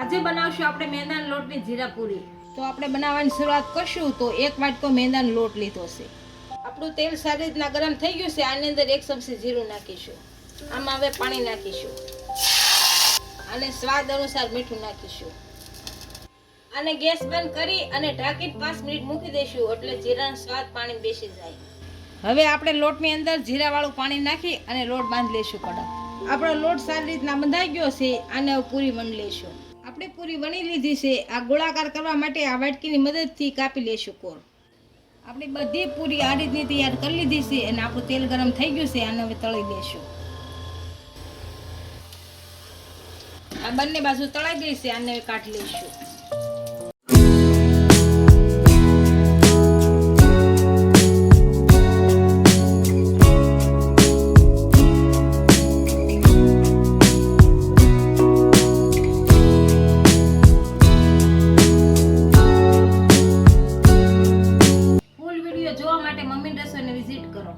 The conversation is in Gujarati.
આજે બનાવશું આપણે મેંદાના લોટની જીરા પૂરી. તો આપણે બનાવવાની શરૂઆત કરશું તો એક વાટકો મેંદાનો લોટ લીધો છે. આપણું તેલ સારી રીતના ગરમ થઈ ગયું છે, આની અંદર એક ચમચી જીરું નાખીશું. આમાં હવે પાણી નાખીશું. અને સ્વાદ અનુસાર મીઠું નાખીશું. અને ગેસ બંધ કરી અને ઢાંકી પાંચ મિનિટ મૂકી દઈશું, એટલે જીરાનો સ્વાદ પાણી બેસી જાય. હવે આપણે લોટની અંદર જીરાવાળું પાણી નાખી અને લોટ બાંધી લઈશું કડક. આપણો લોટ સારી રીતના બંધાઈ ગયો છે, આને પૂરી બંધ લઈશું. આપણે પૂરી વણી લીધી છે. આ ગોળાકાર કરવા માટે આ વાટકીની મદદથી કાપી લઈશું કોર આપણી બધી પૂરી આ રીતની તૈયાર કરી લીધી છે અને આપણું તેલ ગરમ થઈ ગયું છે, આને હવે તળી દેશું. આ બંને બાજુ તળાઈ ગઈ છે, આને કાઢી લઈશું. માટે મમ્મી રસોઈને વિઝિટ કરો.